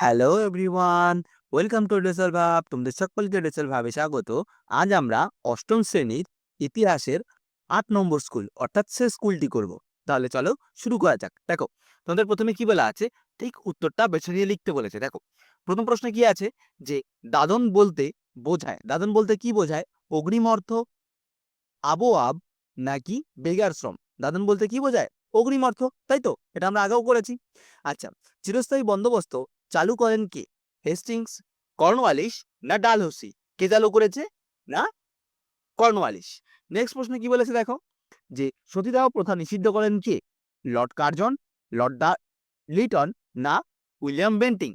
Hello everyone, welcome to ডেসেল ভাব তোমাদের সকলকে ডেসেল ভাবে স্বাগত। আজ আমরা অষ্টম শ্রেণির ইতিহাসের আট নম্বর স্কুল, অর্থাৎ সে স্কুলটি করব। তাহলে চলো শুরু করা যাক। দেখো, তোমাদের প্রথমে কি বলা আছে? ঠিক উত্তরটা বেছে নিয়ে লিখতে বলেছে। দেখো, প্রথম প্রশ্নে কি আছে? যে দাদন বলতে বোঝায়। দাদন বলতে কি বোঝায়? অগ্রিম অর্থ আবহাব নাকি বেগার শ্রম? দাদন বলতে কি বোঝায়? অগ্রিম অর্থ তাই তো এটা আমরা আগেও করেছি। আচ্ছা চিরস্থায়ী বন্দোবস্ত চালু করেন কে? হেস্টিংস কর্নওয়ালিস না ডালহৌসি? কে চালু করেছে? না কর্নওয়ালিস নেক্সট প্রশ্ন কি বলেছে দেখো? যে সতীদাহ প্রথা নিষিদ্ধ করেন কে? Lord Curzon, Lord the Lytton না উইলিয়াম বেন্টিং?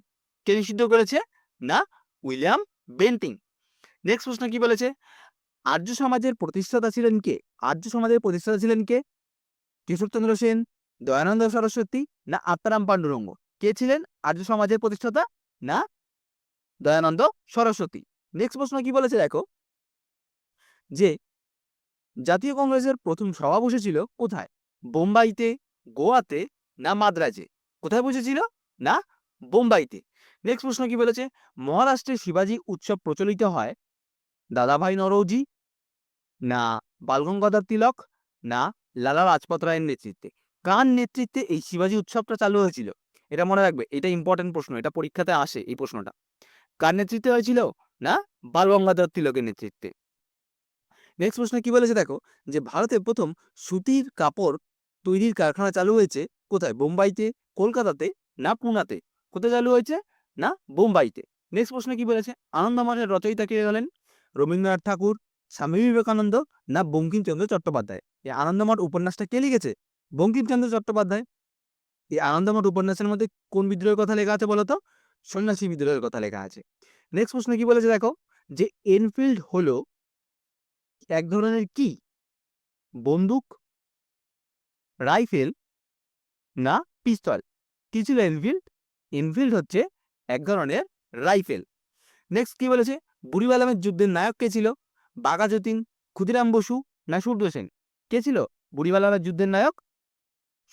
কে নিষিদ্ধ করেছে? না উইলিয়াম বেন্টিং। নেক্সট প্রশ্ন কি বলেছে? আর্য সমাজের প্রতিষ্ঠাতা ছিলেন কে? আর্য সমাজের প্রতিষ্ঠাতা ছিলেন কে? কেশবচন্দ্র সেন, দয়ানন্দ সরস্বতী না আত্মারাম পাণ্ডুরঙ্গ? কে ছিলেন? আর্য সমাজের প্রতিষ্ঠাতা? না? দয়ানন্দ সরস্বতী। নেক্সট প্রশ্ন কি বলেছে দেখো? যে জাতীয় কংগ্রেসের প্রথম সভা বসেছিল কোথায়? বোম্বাইতে, গোয়াতে না মাদ্রাজে? কোথায় বসেছিল? না, বোম্বাইতে। নেক্সট প্রশ্ন কি বলেছে? মহারাষ্ট্রে শিবাজি উৎসব প্রচলিত হয়? দাদাভাই নরৌজি? না, বালগঙ্গাধর তিলক? না, লালা লাজপত রায়ের নেতৃত্বে। কার নেতৃত্বে এই শিবাজি উৎসবটা চালু হয়েছিল? এটা মনে রাখবে, এটা ইম্পর্টেন্ট প্রশ্ন, এটা পরীক্ষাতে আসে এই প্রশ্নটা। কার নেতৃত্বে হয়েছিল? না বাল গঙ্গাধর তিলকের নেতৃত্বে। নেক্সট প্রশ্ন কি বলেছে দেখো, যে ভারতে প্রথম সুতির কাপড় তৈরির কারখানা চালু হয়েছে কোথায়? বোম্বাইতে, কলকাতাতে না পুনাতে? কোথায় চালু হয়েছে? না, বোম্বাইতে। নেক্সট প্রশ্ন কি বলেছে? আনন্দমানের রচয়িতা কে হলেন? রবীন্দ্রনাথ ঠাকুর, স্বামী বিবেকানন্দ না বঙ্কিমচন্দ্র চট্টোপাধ্যায়? এই আনন্দমঠ উপন্যাসটা কে লিখেছে? বঙ্কিমচন্দ্র চট্টোপাধ্যায়। এই আনন্দমঠ উপন্যাসের মধ্যে কোন বিদ্রোহের কথা লেখা আছে বলতো? সন্ন্যাসী বিদ্রোহের কথা লেখা আছে। নেক্সট প্রশ্ন কি বলেছে দেখো? যে এনফিল্ড হলো এক ধরনের কি? বন্দুক, রাইফেল না পিস্তল? কি ছিল এনফিল্ড এনফিল্ড হচ্ছে এক ধরনের রাইফেল। নেক্সট কি বলেছে? বুড়িবালামের যুদ্ধের নায়ক কে ছিল? বাঘা যতীন, ক্ষুদিরাম বসু না সূর্য সেন? কে ছিল? বুড়িবালামের যুদ্ধের নায়ক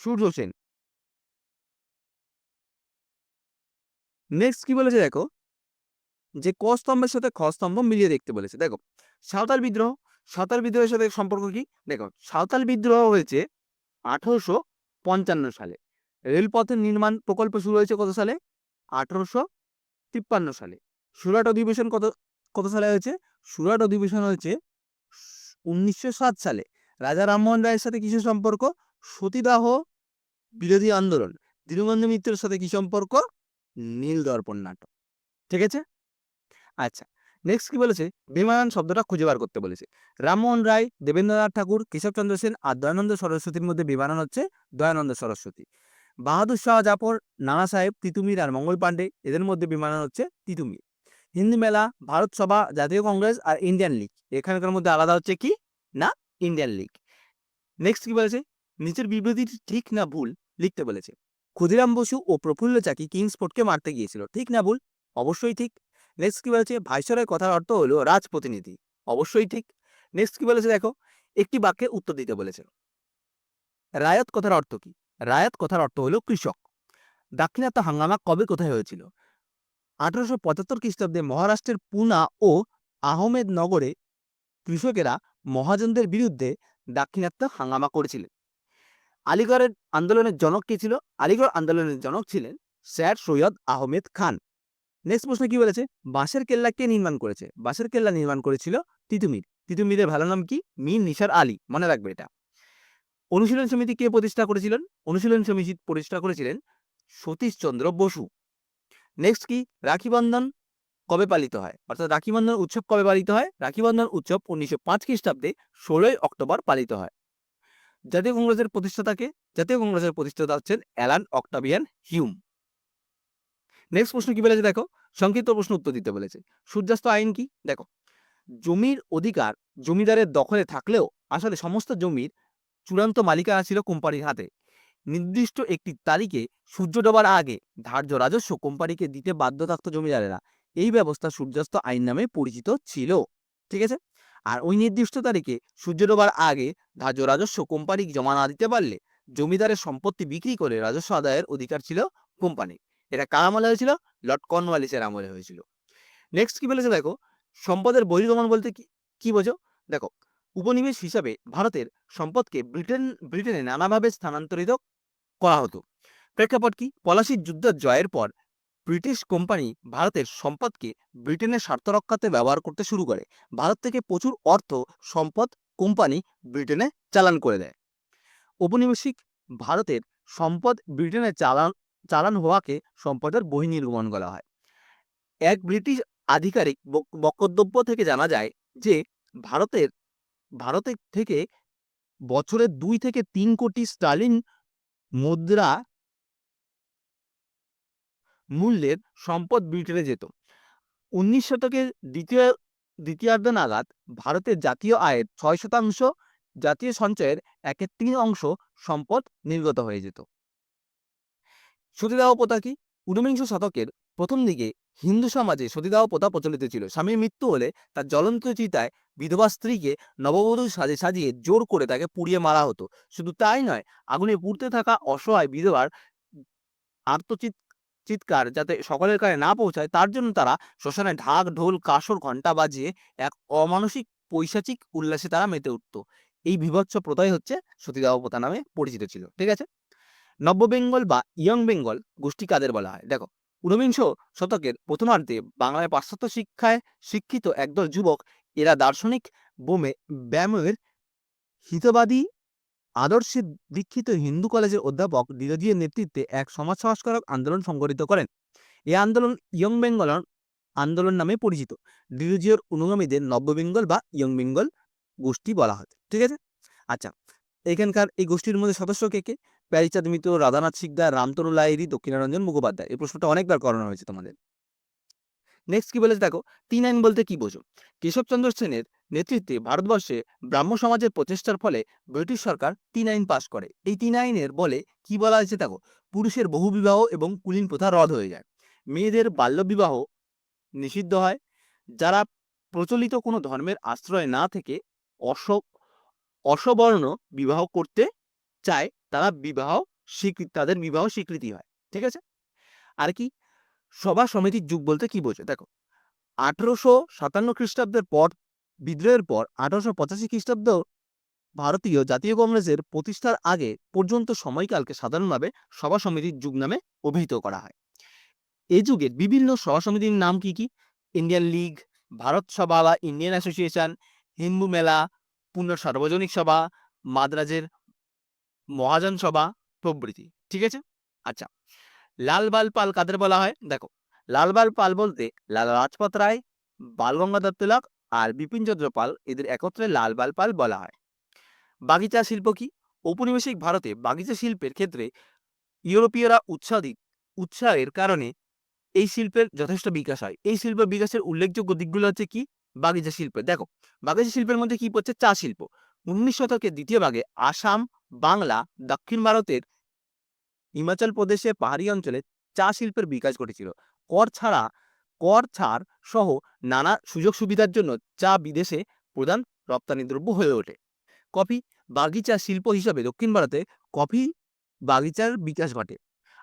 সূর্য সেন। নেক্সট কি বলেছে দেখো? যে ক স্তম্ভের সাথে খ স্তম্ভ মিলিয়ে দেখতে বলেছে। দেখো, সাঁওতাল বিদ্রোহ, সাঁওতাল বিদ্রোহের সাথে সম্পর্ক কি? দেখো, সাঁওতাল বিদ্রোহ হয়েছে আঠারোশো পঞ্চান্ন সালে। রেলপথের নির্মাণ প্রকল্প শুরু হয়েছে কত সালে? আঠারোশো তিপ্পান্ন সালে। সুরাট অধিবেশন কত কত সালে হয়েছে? সুরাট অধিবেশন হয়েছে উনিশশো সাত সালে। রাজা রামমোহন রায়ের সাথে কিসের সম্পর্ক? সতীদাহ বিরোধী আন্দোলন। দীনবন্ধু মিত্রের সাথে কি সম্পর্ক? নীল দর্পণ নাটক। ঠিক আছে? আচ্ছা নেক্সট কি বলেছে? বিমানন শব্দটা খুঁজে বার করতে বলেছে। রামমোহন রায়, দেবেন্দ্রনাথ ঠাকুর কেশবচন্দ্র সেন আর দয়ানন্দ সরস্বতীর মধ্যে বিমানন হচ্ছে দয়ানন্দ সরস্বতী। বাহাদুর শাহ জাফর, নানা সাহেব, তিতুমির আর মঙ্গল পাণ্ডে এদের মধ্যে বিমানন হচ্ছে তিতুমির। হিন্দি মেলা, ভারত সভা, জাতীয় কংগ্রেস আর ইন্ডিয়ান লীগ। এখানকার মধ্যে আলাদা হচ্ছে কি? না, ইন্ডিয়ান লীগ। নেক্সট কি বলেছে? নিচের বিবৃতি ঠিক না ভুল লিখতে বলেছে। ক্ষুদিরাম বসু ও প্রফুল্ল চাকি কিংসফোর্টকে মারতে গিয়েছিল। ঠিক না ভুল? অবশ্যই ঠিক। নেক্সট কি বলেছে? ভাইসরয় কথার অর্থ হলো রাজপ্রতিনিধি। অবশ্যই ঠিক। নেক্সট কি বলেছে দেখো? একটি বাক্যে উত্তর দিতে বলেছে। রায়ত কথার অর্থ কি? রায়ত কথার অর্থ হলো কৃষক। দাক্ষিণাত্য হাঙ্গামা কবে কোথায় হয়েছিল? আঠারোশো পঁচাত্তর খ্রিস্টাব্দে মহারাষ্ট্রের পুনা ও আহমেদনগরে কৃষকেরা মহাজনদের বিরুদ্ধে দাক্ষিণাত্য হাঙ্গামা করেছিলেন। আলিগড়ের আন্দোলনের জনক কে ছিল? আলিগড় আন্দোলনের জনক ছিলেন স্যার সৈয়দ আহমেদ খান। নেক্সট প্রশ্ন কি বলেছে? বাঁশের কেল্লা কে নির্মাণ করেছে? বাঁশের কেল্লা নির্মাণ করেছিল তিতুমির। তিতুমিরের ভালো নাম কি? মীর নিসার আলী। মনে রাখবে এটা। অনুশীলন সমিতি কে প্রতিষ্ঠা করেছিলেন? অনুশীলন সমিতি প্রতিষ্ঠা করেছিলেন সতীশচন্দ্র বসু। নেক্সট কি? রাখি বন্ধন কবে পালিত হয়? অর্থাৎ রাখি বন্ধন উৎসব কবে পালিত হয়? রাখি বন্ধন উৎসব উনিশশো পাঁচ খ্রিস্টাব্দে ষোলোই অক্টোবর পালিত হয়। জাতীয় কংগ্রেসের প্রতিষ্ঠাতাকে জাতীয় কংগ্রেসের প্রতিষ্ঠাতা হচ্ছেন অ্যালান অক্টাভিয়ান হিউম। নেক্সট প্রশ্ন কি বলেছে দেখো? সংক্ষিপ্ত প্রশ্ন উত্তর দিতে বলেছে। সূর্যাস্ত আইন কি? দেখো, জমির অধিকার জমিদারের দখলে থাকলেও আসলে সমস্ত জমির চূড়ান্ত মালিকানা ছিল কোম্পানির হাতে। নির্দিষ্ট একটি তারিখে সূর্য ডোবার আগে ধার্য রাজস্ব কোম্পানিকে দিতে বাধ্য থাকতো জমিদারেরা। এই ব্যবস্থা সূর্যাস্ত আইন নামে পরিচিত ছিল। ঠিক আছে? আর ওই নির্দিষ্ট তারিখে সূর্য ডোবার আগে ধার্য রাজস্ব কোম্পানি জমা না দিতে পারলে জমিদারের সম্পত্তি বিক্রি করে রাজস্ব আদায়ের অধিকার ছিল কোম্পানি এটা কার আমলে হয়েছিল? লর্ড কর্নওয়ালিসের আমলে হয়েছিল। নেক্সট কি বলেছে দেখো? সম্পদের বহির্গমন বলতে কি কি বোঝো? দেখো, উপনিবেশ হিসাবে ভারতের সম্পদকে ব্রিটেন, ব্রিটেনে নানাভাবে স্থানান্তরিত করা হতো। প্রেক্ষাপট কি? পলাশির যুদ্ধ জয়ের পর ব্রিটিশ কোম্পানি ভারতের সম্পদকে ব্রিটেনের স্বার্থ রক্ষাতে ব্যবহার করতে শুরু করে। ভারত থেকে প্রচুর অর্থ, সম্পদ কোম্পানি ব্রিটেনে চালান করে দেয়। ঔপনিবেশিক ভারতের সম্পদ ব্রিটেনে চালান চালান হওয়াকে সম্পদের বহির্নির্গমন বলা হয়। এক ব্রিটিশ আধিকারিক বক- বক্তব্য থেকে জানা যায় যে, ভারতের ভারতের থেকে বছরে দুই থেকে তিন কোটি স্টালিন মুদ্রা মূল্যের সম্পদ ব্রিটেনে যেত। উনিশ শতকের দ্বিতীয়, দ্বিতীয়ার্ধ নাগাদ ভারতের জাতীয় আয়ের ছয় শতাংশ জাতীয় সঞ্চয়ের একের তিন অংশ সম্পদ নির্গত হয়ে যেত। সতীদাহ প্রথা কি? ঊনবিংশ শতকের প্রথম দিকে হিন্দু সমাজে সতীদাহ প্রথা প্রচলিত ছিল। স্বামীর মৃত্যু হলে তার জ্বলন্ত চিতায় বিধবা স্ত্রীকে নববধূ সাজে সাজিয়ে জোর করে তাকে পুড়িয়ে মারা হতো। শুধু তাই নয়, আগুনে পুড়তে থাকা অসহায় বিধবার আর্তচিৎ চিৎকার যাতে সকলের কাছে না পৌঁছায়, তার জন্য তারা শ্মশানে ঢাক, ঢোল, কাসর, ঘণ্টা বাজিয়ে এক অমানসিক পৈশাচিক উল্লাসে তারা মেতে উঠত। এই বিভৎস প্রথাই হচ্ছে সতীদাহ প্রথা নামে পরিচিত ছিল, ঠিক আছে? নব্য বেঙ্গল বা ইয়ং বেঙ্গল গোষ্ঠী কাদের বলা হয়? দেখো, ঊনবিংশ শতকের প্রথমার্ধে বাংলায় পাশ্চাত্য শিক্ষায় শিক্ষিত একদল যুবক এরা দার্শনিক বোমে ব্যামের হিতবাদী আদর্শে দীক্ষিত হিন্দু কলেজের অধ্যাপক ডিরোজির নেতৃত্বে এক সমাজ সংস্কারক আন্দোলন সংগঠিত করেন। এই আন্দোলন ইয়ং বেঙ্গল আন্দোলন নামে পরিচিত। ডিরোজিওর অনুগামীদের নব্য বেঙ্গল বা ইয়ং বেঙ্গল গোষ্ঠী বলা হয়, ঠিক আছে? আচ্ছা এখানকার এই গোষ্ঠীর মধ্যে সদস্য কে কে? প্যারিচাঁদ মিত্র, রাধানাথ সিকদার রামতনু লাহিড়ী, দক্ষিণারঞ্জন মুখোপাধ্যায়, এই প্রশ্নটা অনেকবার করানো হয়েছে তোমাদের। নেক্সট কি বলেছে? দেখো, তিন আইন বলতে কি বোঝো? কেশবচন্দ্র সেনের নেতৃত্বে ভারতবর্ষে ব্রাহ্ম সমাজের প্রচেষ্টার ফলে ব্রিটিশ সরকার তিন আইন পাশ করে। এই তিন আইনের বলে কি বলা হয়েছে দেখো? পুরুষের বহুবিবাহ এবং কুলীন প্রথা রদ হয়ে যায়। মেয়েদের বাল্যবিবাহ নিষিদ্ধ হয়। যারা প্রচলিত কোনো ধর্মের আশ্রয় না থেকে অস, অসবর্ণ বিবাহ করতে চায়, তারা বিবাহ স্বীকৃতি তাদের বিবাহ স্বীকৃতি হয়। ঠিক আছে? আর কি? সভা সমিতির যুগ বলতে কি বোঝো দেখো, আঠেরোশো সাতান্ন খ্রিস্টাব্দের পর, বিদ্রোহের পর আঠারোশো পঁচাশি খ্রিস্টাব্দ ভারতীয় জাতীয় কংগ্রেসের প্রতিষ্ঠার আগে পর্যন্ত সময়কালকে সাধারণভাবে সভা সমিতির যুগ নামে অভিহিত করা হয়। এই যুগের বিভিন্ন সভা সমিতির নাম কি কি? ইন্ডিয়ান লীগ, ভারত সভা বা ইন্ডিয়ান অ্যাসোসিয়েশন, হিন্দু মেলা, পূর্ণ সার্বজনিক সভা, মাদ্রাজের মহাজন সভা প্রভৃতি। ঠিক আছে? আচ্ছা লালবাল পাল কাদের বলা হয়? দেখো লালবাল পাল বলতে লালা লাজপত রায়, বাল গঙ্গাধর তিলক আর বিপিন চন্দ্র পাল এদের একত্রে লালবাল পাল বলা হয়। বাগিচা শিল্প কি? ঔপনিবেশিক ভারতে বাগিচা শিল্পের ক্ষেত্রে ইউরোপীয়রা উৎসাহিত উৎসাহের কারণে এই শিল্পের যথেষ্ট বিকাশ হয়। এই শিল্পের বিকাশের উল্লেখযোগ্য দিকগুলো হচ্ছে কি? বাগিচা শিল্প। দেখো, বাগিচা শিল্পের মধ্যে কি পড়ছে? চা শিল্প। উনিশ শতকের দ্বিতীয় ভাগে আসাম, বাংলা, দক্ষিণ ভারতের হিমাচল প্রদেশে পাহাড়ি অঞ্চলে চা শিল্পের বিকাশ ঘটেছিল। কর ছাড়া, কর ছাড় সহ নানা সুযোগ সুবিধার জন্য চা বিদেশে প্রধান রপ্তানি দ্রব্য হয়ে ওঠে। কফি বাগিচা শিল্প হিসাবে দক্ষিণ ভারতে কফি বাগিচার বিকাশ ঘটে।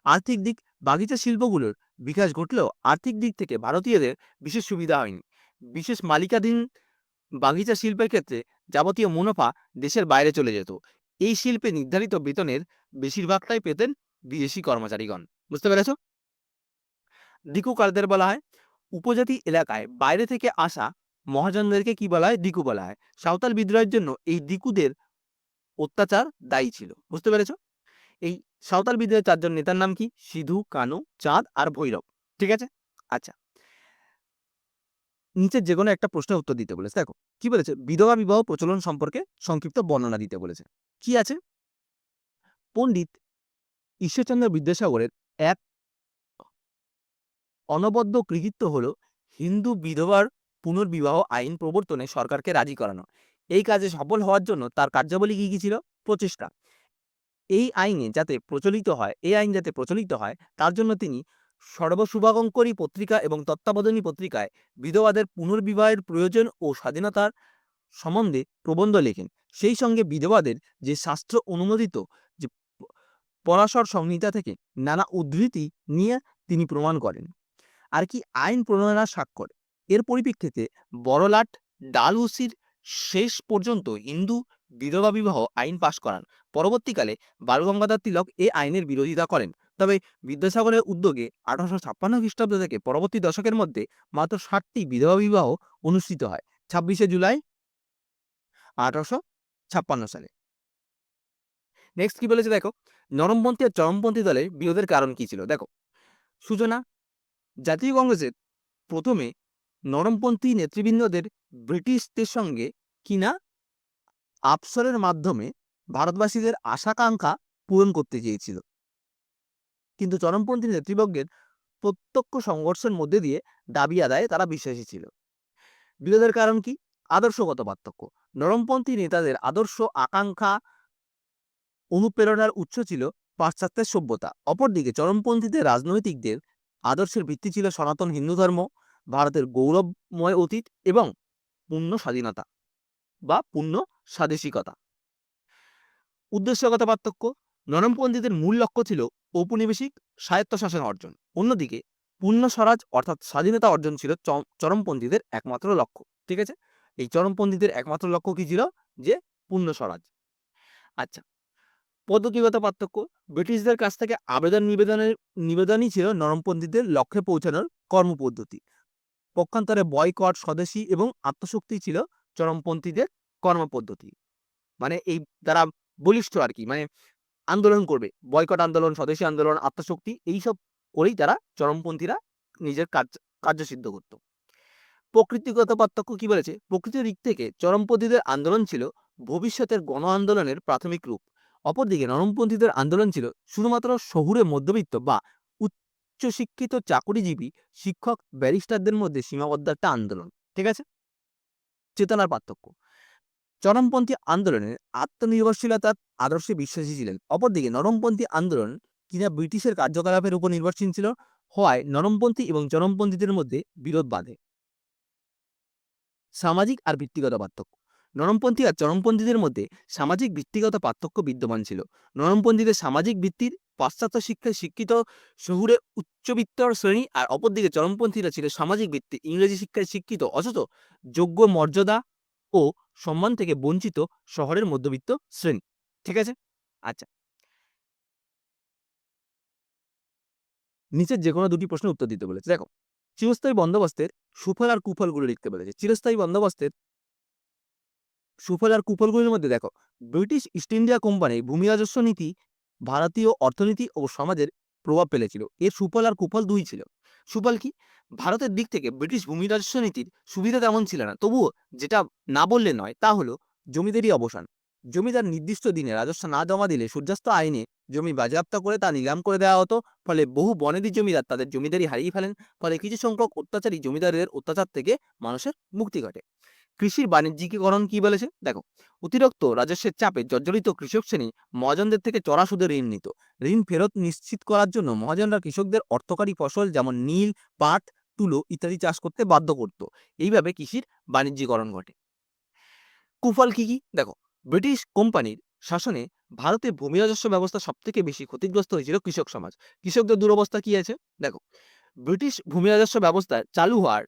আর্থিক দিক, বাগিচা শিল্পগুলোর বিকাশ ঘটলেও আর্থিক দিক থেকে ভারতীয়দের বিশেষ সুবিধা হয়নি। বিশেষ মালিকাধীন বাগিচা শিল্পের ক্ষেত্রে যাবতীয় মুনাফা দেশের বাইরে চলে যেত। এই শিল্পে নির্ধারিত বেতনের বেশিরভাগটাই পেতেন বিদেশি কর্মচারীগণ। বুঝতে পেরেছ? দিকু কারদের বলা হয়? উপজাতি এলাকায় বাইরে থেকে আসা মহাজনদেরকে কি বলা হয়? দিকু বলা হয়। সাঁওতাল বিদ্রোহের জন্য এই দিকুদের অত্যাচার দায়ী ছিল। বুঝতে পেরেছ? এই সাঁওতাল বিদ্রোহের চারজন নেতার নাম কি? সিধু, কানু, চাঁদ আর ভৈরব। ঠিক আছে? আচ্ছা। নিচের যে কোনো একটা প্রশ্নের উত্তর দিতে বলেছে। দেখো, কি বলেছে? বিধবা বিবাহ প্রচলন সম্পর্কে সংক্ষিপ্ত বর্ণনা দিতে বলেছে। কি আছে? পণ্ডিত ঈশ্বরচন্দ্র বিদ্যাসাগরের এক অনবদ্য কৃতিত্ব হল হিন্দু বিধবার পুনর্বিবাহ আইন প্রবর্তনে সরকারকে রাজি করানো। এই কাজে সফল হওয়ার জন্য তার কার্যাবলী কি কি ছিল? প্রচেষ্টা। এই আইনে যাতে প্রচলিত হয়, এই আইন যাতে প্রচলিত হয়, তার জন্য তিনি সর্বশুভাঙ্করী পত্রিকা এবং তত্ত্বাবধানী পত্রিকায় বিধবাদের পুনর্বিবাহের প্রয়োজন ও স্বাধীনতার সম্বন্ধে প্রবন্ধ লেখেন। সেই সঙ্গে বিধবাদের যে শাস্ত্র অনুমোদিত পরাশর সংহিতা থেকে নানা উদ্ধৃতি নিয়ে তিনি প্রমাণ করেন। আর কি আইন প্রণয়নার স্বাক্ষর? এর পরিপ্রেক্ষিতে বড়লাট ডালহৌসির শেষ পর্যন্ত হিন্দু বিধবা বিবাহ আইন পাশ করান। পরবর্তীকালে বালগঙ্গাধর তিলক এ আইনের বিরোধিতা করেন। তবে বিদ্যাসাগরের উদ্যোগে আঠারোশো ছাপ্পান্ন খ্রিস্টাব্দ থেকে পরবর্তী দশকের মধ্যে মাত্র ষাটটি বিধবা বিবাহ অনুষ্ঠিত হয়। ছাব্বিশে জুলাই আঠারোশো ছাপ্পান্ন সালে। নেক্সট কি বলেছে দেখো? নরমপন্থী আর চরমপন্থী দলের বিরোধের কারণ কি ছিল? দেখো, সূচনা, জাতীয় কংগ্রেসের প্রথমে নরমপন্থী নেতৃবৃন্দদের ব্রিটিশদের সঙ্গে কিনা আফসরের মাধ্যমে ভারতবাসীদের আশাকাঙ্ক্ষা পূরণ করতে চেয়েছিল। কিন্তু চরমপন্থী নেতৃবর্গের প্রত্যক্ষ সংঘর্ষের মধ্যে দিয়ে দাবি আদায়ে তারা বিশ্বাসী ছিল। বিরোধের কারণ কি? আদর্শগত পার্থক্য। নরমপন্থী নেতাদের আদর্শ, আকাঙ্ক্ষা অনুপ্রেরণার উৎস ছিল পাশ্চাত্যের সভ্যতা। অপরদিকে চরমপন্থীদের রাজনৈতিকদের আদর্শের ভিত্তি ছিল সনাতন হিন্দু ধর্ম, ভারতের গৌরবময় অতীত এবং পূর্ণ স্বাধীনতা বা পূর্ণ স্বাদেশিকতা। উদ্দেশ্যগত পার্থক্য, নরমপন্থীদের মূল লক্ষ্য ছিল ঔপনিবেশিক স্বায়ত্তশাসন অর্জন। অন্যদিকে পূর্ণ স্বরাজ অর্থাৎ স্বাধীনতা অর্জন ছিল চরমপন্থীদের একমাত্র লক্ষ্য, ঠিক আছে? এই চরমপন্থীদের একমাত্র লক্ষ্য কি ছিল? যে পূর্ণ স্বরাজ। আচ্ছা পদ্ধতিগত পার্থক্য। ব্রিটিশদের কাছ থেকে আবেদন নিবেদনের নিবেদনই ছিল নরমপন্থীদের লক্ষ্যে পৌঁছানোর কর্মপদ্ধতি পক্ষান্তরে বয়কট স্বদেশী এবং আত্মশক্তি ছিল চরমপন্থীদের কর্মপদ্ধতি মানে এই তারা বলিষ্ঠ আর কি মানে আন্দোলন করবে। বয়কট আন্দোলন, স্বদেশী আন্দোলন, আত্মশক্তি, এইসব করেই তারা চরমপন্থীরা নিজের কার্য কার্যসিদ্ধ করত। প্রকৃতিগত পার্থক্য কি বলেছে? প্রকৃতির দিক থেকে চরমপন্থীদের আন্দোলন ছিল ভবিষ্যতের গণ আন্দোলনের প্রাথমিক রূপ। অপরদিকে নরমপন্থীদের আন্দোলন ছিল শুধুমাত্র শহুরে মধ্যবিত্ত বা উচ্চশিক্ষিত চাকরিজীবী শিক্ষক ব্যারিস্টারদের মধ্যে সীমাবদ্ধ একটা আন্দোলন, ঠিক আছে? চেতনার পার্থক্য। চরমপন্থী আন্দোলনের আত্মনির্ভরশীলতার আদর্শে বিশ্বাসী ছিলেন। অপরদিকে নরমপন্থী আন্দোলন কিনা ব্রিটিশের কার্যকলাপের উপর নির্ভরশীল ছিল হওয়ায় নরমপন্থী এবং চরমপন্থীদের মধ্যে বিরোধ বাঁধে। সামাজিক আর ব্যক্তিগত পার্থক্য। নরমপন্থী আর চরমপন্থীদের মধ্যে সামাজিক ভিত্তিগত পার্থক্য বিদ্যমান ছিল। নরমপন্থীদের সামাজিক ভিত্তির পাশ্চাত্য শিক্ষায় শিক্ষিত শহুরে উচ্চবিত্তর শ্রেণি আর অপরদিকে চরমপন্থীরা ছিল সামাজিক ভিত্তি, ইংরেজি শিক্ষায় শিক্ষিত, অথচ যোগ্য মর্যাদা ও সম্মান থেকে বঞ্চিত শহরের মধ্যবিত্ত শ্রেণি। ঠিক আছে? আচ্ছা। নিচের যে কোনো দুটি প্রশ্নের উত্তর দিতে বলেছে। দেখো, চিরস্থায়ী বন্দোবস্তের সুফল আর কুফলগুলো লিখতে বলেছে। চিরস্থায়ী বন্দোবস্তের সুফল আর কুফলগুলির মধ্যে দেখো, ব্রিটিশ ইস্ট ইন্ডিয়া কোম্পানির ভূমি রাজস্ব নীতি ভারতীয় অর্থনীতি ও সমাজের প্রভাব ফেলেছিল। এর সুফল আর কুফল দুই ছিল। সুফল কি? ভারতের দিক থেকে ব্রিটিশ ভূমি রাজস্ব নীতির সুবিধা তেমন ছিল না। তবুও যেটা না বললে নয়, তা হলো জমিদারি অবসান। জমিদার নির্দিষ্ট দিনে রাজস্ব না জমা দিলে সূর্যাস্ত আইনে জমি বাজেয়াপ্ত করে তা নিলাম করে দেওয়া হতো। ফলে বহু বনেদি জমিদার তাদের জমিদারি হারিয়ে ফেলেন। ফলে কিছু সংখ্যক অত্যাচারী জমিদারদের অত্যাচার থেকে মানুষের মুক্তি ঘটে। কৃষির বাণিজ্যিকীকরণ কি বলেছে? দেখো, অতিরিক্ত রাজস্বের চাপে জর্জরিত কৃষক শ্রেণি মহাজনদের থেকে চড়া সুদে ঋণ নিত। ঋণ ফেরত নিশ্চিত করার জন্য মহাজনরা কৃষকদের অর্থকারী ফসল যেমন নীল, পাট, তুলো ইত্যাদি চাষ করতে বাধ্য করত। এইভাবে কৃষির বাণিজ্যিকরণ ঘটে। কুফল কি কি? দেখো, ব্রিটিশ কোম্পানির শাসনে ভারতে ভূমি রাজস্ব ব্যবস্থা সব থেকে বেশি ক্ষতিগ্রস্ত হয়েছিল কৃষক সমাজ। কৃষকদের দুরবস্থা কি আছে? দেখো, ব্রিটিশ ভূমি রাজস্ব ব্যবস্থা চালু হওয়ার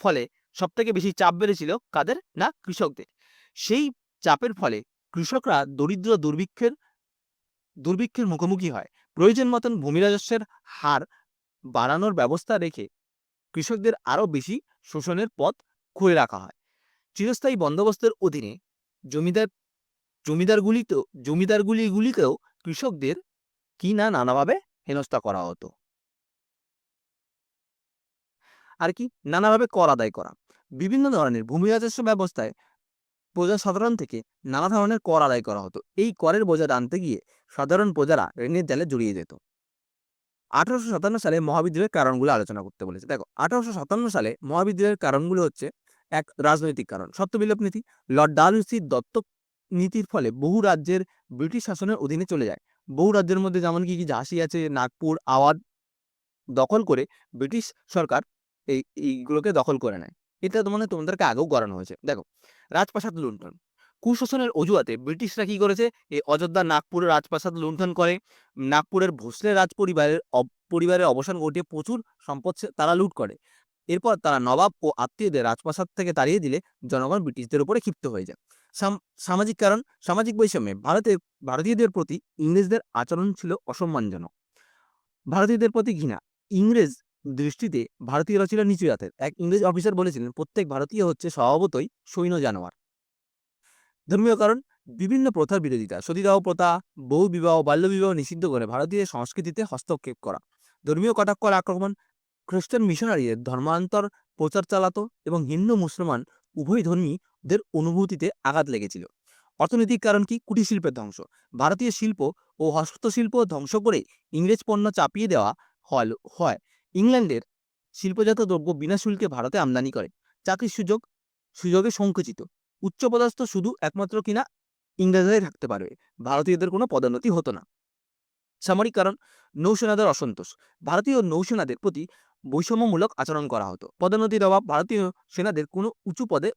ফলে সব থেকে বেশি চাপ বেড়েছিল কাদের? না কৃষকদের। সেই চাপের ফলে কৃষকরা দরিদ্র দুর্ভিক্ষের দুর্ভিক্ষের মুখোমুখি হয়। প্রয়োজন মতন ভূমি রাজস্বের হার বাড়ানোর ব্যবস্থা রেখে কৃষকদের আরও বেশি শোষণের পথ খুলে রাখা হয়। চিরস্থায়ী বন্দোবস্তের অধীনে জমিদার, জমিদারগুলিতেও জমিদারগুলিগুলিকেও কৃষকদের কি না নানাভাবে হেনস্থা করা হতো। আর কি? নানাভাবে কর আদায় করা। বিভিন্ন ধরনের ভূমি রাজস্ব ব্যবস্থায় প্রজা সাধারণ থেকে নানা ধরনের কর আদায় করা হতো। এই করের বোঝা টানতে গিয়ে সাধারণ প্রজারা ঋণের জালে জড়িয়ে যেত। আঠারোশো সাতান্ন সালে মহাবিদ্রোহের কারণগুলো আলোচনা করতে বলেছে। দেখো, আঠারোশো সাতান্ন সালে মহাবিদ্রোহের কারণগুলো হচ্ছে এক রাজনৈতিক কারণ, সত্যবিলোপ নীতি। লর্ড ডালহৌসির দত্তক নীতির ফলে বহু রাজ্যের ব্রিটিশ শাসনের অধীনে চলে যায়। বহু রাজ্যের মধ্যে যেমন কি কি ঝাঁসি আছে, নাগপুর আওয়াধ দখল করে ব্রিটিশ সরকার এই, এইগুলোকে দখল করে নেয়। এটা মানে তোমাদেরকে আগেও করানো হয়েছে। দেখো, রাজপ্রাসাদ লুণ্ঠন। কুশাসনের অজুহাতে ব্রিটিশরা কি করেছে? এই অযোধ্যা নাগপুরের রাজপ্রাসাদ লুণ্ঠন করে। নাগপুরের ভোসলে রাজ পরিবারের পরিবারের অবসান ঘটিয়ে প্রচুর সম্পদ তারা লুট করে। এরপর তারা নবাব ও আত্মীয়দের রাজপ্রাসাদ থেকে তাড়িয়ে দিলে জনগণ ব্রিটিশদের উপরে ক্ষিপ্ত হয়ে যায়। সামাজিক কারণ, সামাজিক বৈষম্যে ভারতের, ভারতীয়দের প্রতি ইংরেজদের আচরণ ছিল অসম্মানজনক। ভারতীয়দের প্রতি ঘৃণা। ইংরেজ দৃষ্টিতে ভারতীয়রা ছিল নিচু জাতের। এক ইংরেজ অফিসার বলেছিলেন, প্রত্যেক ভারতীয় হচ্ছে স্বভাবতই সৈন্য জানোয়ার। ধর্মীয় কারণ, বিভিন্ন প্রথার বিরোধিতা। সতীদাহ প্রথা বহু বিবাহ বাল্যবিবাহ নিষিদ্ধ করে ভারতীয় সংস্কৃতিতে হস্তক্ষেপ করা। ধর্মীয় কটাক্ষ আক্রমণ, খ্রিস্টান মিশনারিদের ধর্মান্তর প্রচার চালাতো এবং হিন্দু মুসলমান উভয় ধর্মীদের অনুভূতিতে আঘাত লেগেছিল। অর্থনৈতিক কারণ কি? কুটির শিল্পের ধ্বংস। ভারতীয় শিল্প ও হস্তশিল্প ধ্বংস করে ইংরেজ পণ্য চাপিয়ে দেওয়া হল, হয়। ইংল্যান্ডের শিল্পজাত দ্রব্য বিনা শুল্কে ভারতে আমদানি করে। চাকরির সুযোগ, সুযোগে সংকুচিত। উচ্চ উচ্চপদস্থ শুধু একমাত্র কিনা ইংরেজরাই থাকতে পারবে। ভারতীয়দের কোনো পদোন্নতি হতো না। সামরিক কারণ, নৌসেনাদের অসন্তোষ। ভারতীয় নৌসেনাদের প্রতি বৈষম্যমূলক আচরণ করা হতো। পদোন্নতির অভাব ভারতীয় সেনাদের কোনো উঁচু পদে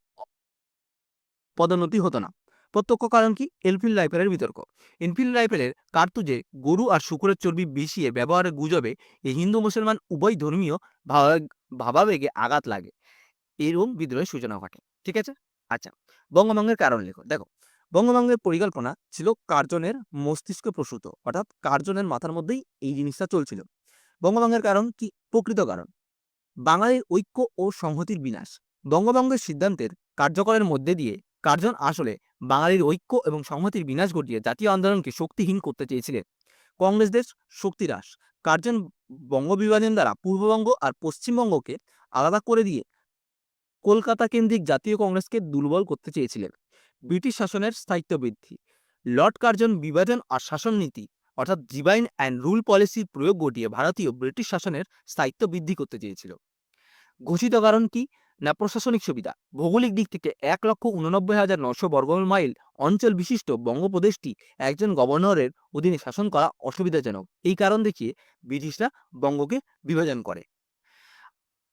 পদোন্নতি হতো না। প্রত্যক্ষ কারণ কি? এনফিল্ড রাইফেলের বিতর্ক। এনফিল্ড রাইফেলের কার্তুজে গরু আর শুকুরের চর্বি মিশিয়ে ব্যবহারের গুজবে এই হিন্দু মুসলমান উভয় ধর্মীয় ভাবা- ভাবাবেগে আঘাত লাগে। এরকম বিদ্রোহের সূচনা ঘটে, ঠিক আছে? আচ্ছা বঙ্গভঙ্গের কারণ লেখো। দেখো, বঙ্গভঙ্গের পরিকল্পনা ছিল কার্জনের মস্তিষ্ক প্রসূত, অর্থাৎ কার্জনের মাথার মধ্যেই এই জিনিসটা চলছিল। বঙ্গভঙ্গের কারণ কি? প্রকৃত কারণ। বাঙালির ঐক্য ও সংহতির বিনাশ। বঙ্গভঙ্গের সিদ্ধান্তের কার্যকরের মধ্যে দিয়ে কার্জন আসলে বাঙালির ঐক্য এবং সংহতির বিনাশ ঘটিয়ে জাতীয় আন্দোলনকে শক্তিহীন করতে চেয়েছিলেন। কংগ্রেসদের শক্তি হ্রাস, কার্জন বঙ্গবিভাজন দ্বারা পূর্ববঙ্গ আর পশ্চিমবঙ্গকে আলাদা করে দিয়ে কলকাতা কেন্দ্রিক জাতীয় কংগ্রেসকে দুর্বল করতে চেয়েছিলেন। ব্রিটিশ শাসনের স্থায়িত্ব বৃদ্ধি, লর্ড কার্জন বিভাজন আর শাসন নীতি, অর্থাৎ ডিভাইন অ্যান্ড রুল পলিসির প্রয়োগ ঘটিয়ে ভারতীয় ব্রিটিশ শাসনের স্থায়িত্ব বৃদ্ধি করতে চেয়েছিল। ঘোষিত কারণ কি? না প্রশাসনিক সুবিধা? ভৌগোলিক দিক থেকে এক লক্ষ উননব্বই হাজার নশো বর্গ মাইল অঞ্চল বিশিষ্ট বঙ্গপ্রদেশটি একজন গভর্নরের অধীনে শাসন করা অসুবিধাজনক। এই কারণ দেখিয়ে ব্রিটিশরা বঙ্গকে বিভাজন করে।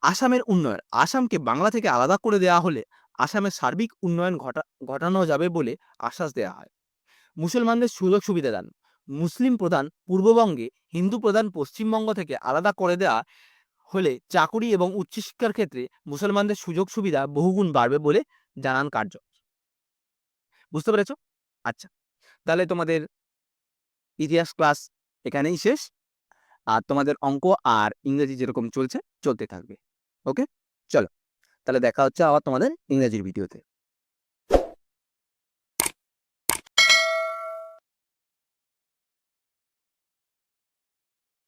আসামের উন্নয়ন। আসামকে বাংলা থেকে আলাদা করে দেওয়া হলে আসামের সার্বিক উন্নয়ন ঘটা, ঘটানো যাবে বলে আশ্বাস দেওয়া হয়। মুসলমানদের সুযোগ সুবিধা দান। মুসলিম প্রধান পূর্ববঙ্গে হিন্দু প্রধান পশ্চিমবঙ্গ থেকে আলাদা করে দেওয়া হলে চাকুরি এবং উচ্চশিক্ষার ক্ষেত্রে মুসলমানদের সুযোগ সুবিধা বহুগুণ বাড়বে বলে জানান কার্য। বুঝতে পেরেছ? আচ্ছা তাহলে তোমাদের ইতিহাস ক্লাস এখানেই শেষ। আর তোমাদের অঙ্ক আর ইংরেজি যেরকম চলছে, চলতে থাকবে। ওকে? চলো, তাহলে দেখা হচ্ছে আবার তোমাদের ইংরেজির ভিডিওতে।